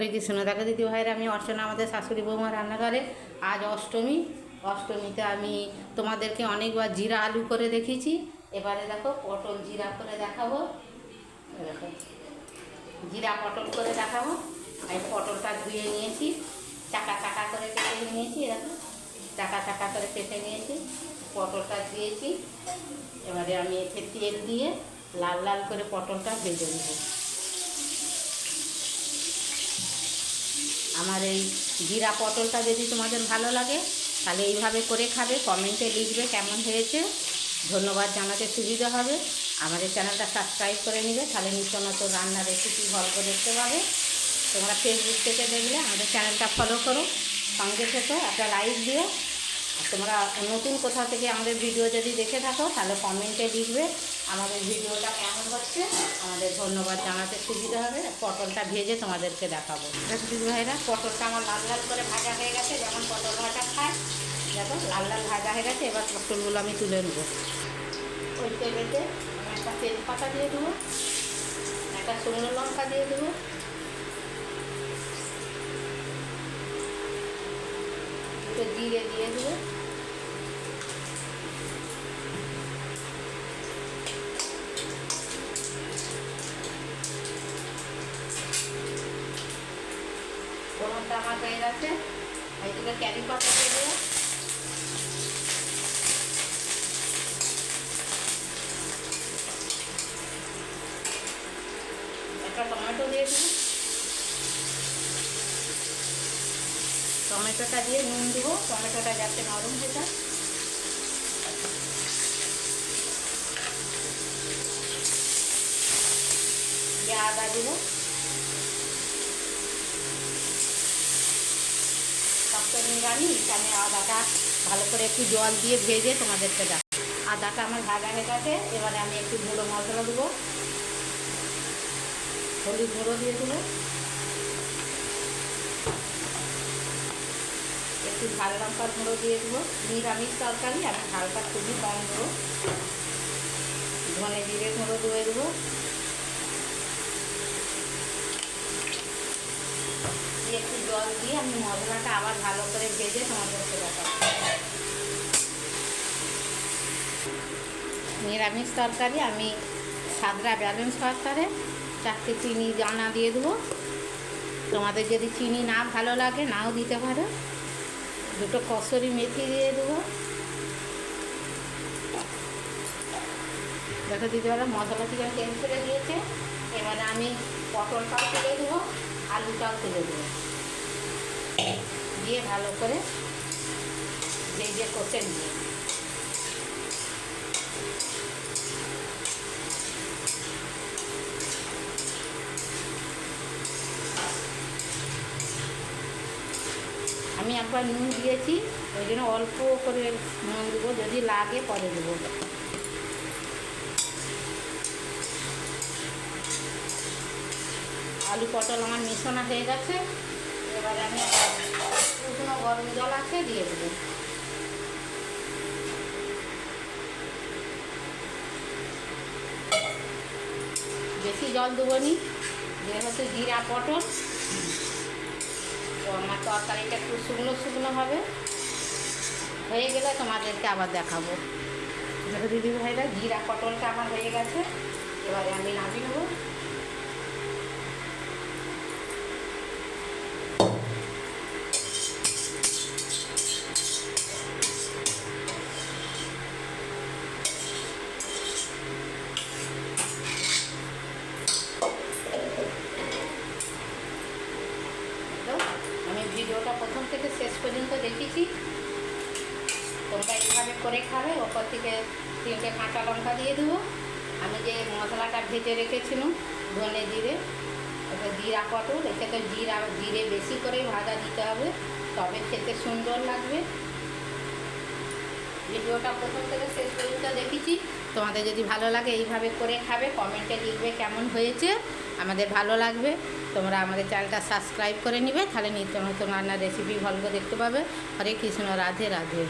হরে কৃষ্ণ দেখো দিদি ভাইরা আমি অর্চনা আমাদের শাশুড়ি বৌমা রান্নাঘরে। আজ অষ্টমী। অষ্টমীতে আমি তোমাদেরকে অনেকবার জিরা আলু করে দেখিয়েছি। এবারে দেখো পটল জিরা করে দেখাবো। দেখো, জিরা পটল করে দেখাবো। আমি পটলটা ধুয়ে নিয়েছি। চাকা চাকা করে কেটে নিয়েছি দেখো। চাকা চাকা করে কেটে নিয়েছি। পটলটা দিয়েছি এবারে আমি এতে তেল দিয়ে লাল লাল করে পটলটা ভেজে নেব। আমার এই জিরা পটলটা যদি তোমাদের ভালো লাগে, তাহলে এইভাবে করে খাবে, কমেন্টে লিখবে কেমন হয়েছে। ধন্যবাদ জানাতে সুবিধা হবে। আমাদের চ্যানেলটা সাবস্ক্রাইব করে নিবে, তাহলে নিত্য নতুন রান্নার রেসিপি গল্প দেখতে পাবে। তোমরা ফেসবুক থেকে দেখলে আমাদের চ্যানেলটা ফলো করো। সঙ্গে থেকো একটা লাইক দিও। তোমরা নতুন কোথাও থেকে আমাদের ভিডিও যদি দেখে থাকো, তাহলে কমেন্টে লিখবে আমাদের ভিডিওটা কেমন হচ্ছে। আমাদের ধন্যবাদ জানাতে সুবিধা হবে। পটলটা ভেজে তোমাদেরকে দেখাবো। দেখো দিদি ভাইরা, পটলটা আমার লাল লাল করে ভাজা হয়ে গেছে। যেমন পটল ভাজা খায়, দেখো লাল লাল ভাজা হয়ে গেছে। এবার পটলগুলো আমি তুলে নেব। ওই তেলেতে একটা তেজপাতা দিয়ে দেবো, একটা শুকনো লঙ্কা দিয়ে দেবো দুটো জিরে দিয়ে দেবো ফোড়নটা আমার হয়ে গেছে এই দুটো ক্যারি পাতা দিয়ে দেবো একটা টমেটো দিয়ে দেবো টমেটোটা দিয়ে নুন দেবো। টমেটোটা যাতে নরম হয়ে যায়। আদা দেবো। শক্ত নিরামিষ আমি আদাটা ভালো করে একটু জল দিয়ে ভেজে তোমাদেরকে দেখ আদাটা আমার ভাজা হয়ে গেছে। এবারে আমি একটু গুঁড়ো মশলা দেবো। হলুদ গুঁড়ো দিয়ে দেবো। একটু ঝাল লঙ্কার গুঁড়ো দিয়ে দেবো। নিরামিষ তরকারি আমি ঝালটা খুবই কম দেবো ধনে জিরে গুঁড়ো দিয়ে দেবো। একটু জল দিয়ে আমি মশলাটা আবার ভালো করে ভেজে তোমাদেরকে দেখাবো নিরামিষ তরকারি আমি সাদরা ব্যালেন্স তরকারে চারটে চিনি দানা দিয়ে দেবো। তোমাদের যদি চিনি না ভালো লাগে, নাও দিতে পারো। দুটো কসরি মেথি দিয়ে দেবো। দেখো দিদি পারো মশলা থেকে তেল করে দিয়েছে। এবারে আমি পটলটাও তুলে দেবো, আলুটাও তুলে দেবো। দিয়ে ভালো করে ভেজে কষে নিয়ে একবার নুন দিয়েছি, ওই জন্য অল্প করে নুন দেবো, যদি লাগে পরে দেবো। আলু পটল আমার মিশানো হয়ে গেছে, এবারে আমি শুকনো গরম জল আছে, দিয়ে দেবো। বেশি জল দেবো নি যেহেতু জিরা পটল। আমার তরকারিটা একটু শুকনো শুকনো হবে। হয়ে গেলে তোমাদেরকে আবার দেখাবো। দেখো দিদি ভাইরা জিরা পটলটা আমার হয়ে গেছে। এবারে আমি নামিয়ে নেব। ভিডিওটা প্রথম থেকে শেষ পর্যন্ত দেখেছি। তোমরা এইভাবে করে খাবে, ওপর থেকে তিনটে কাঁচা লঙ্কা দিয়ে দেবো। আমি যে মশলাটা ভেজে রেখেছিলাম, ধনে জিরে ওটা জিরা পটল, এতে তো জিরা, জিরে বেশি করেই ভাজা দিতে হবে, তবে খেতে সুন্দর লাগবে। ভিডিওটা প্রথম থেকে শেষ পর্যন্ত দেখেছি। তোমাদের যদি ভালো লাগে, এইভাবে করে খাবে, কমেন্টে লিখবে কেমন হয়েছে। আমাদের ভালো লাগবে। তোমরা আমাদের চ্যানেলটা সাবস্ক্রাইব করে নিবে, তাহলে নিত্য নতুন রান্নার রেসিপি ভালো দেখতে পাবে। হরে কৃষ্ণ, রাধে রাধে।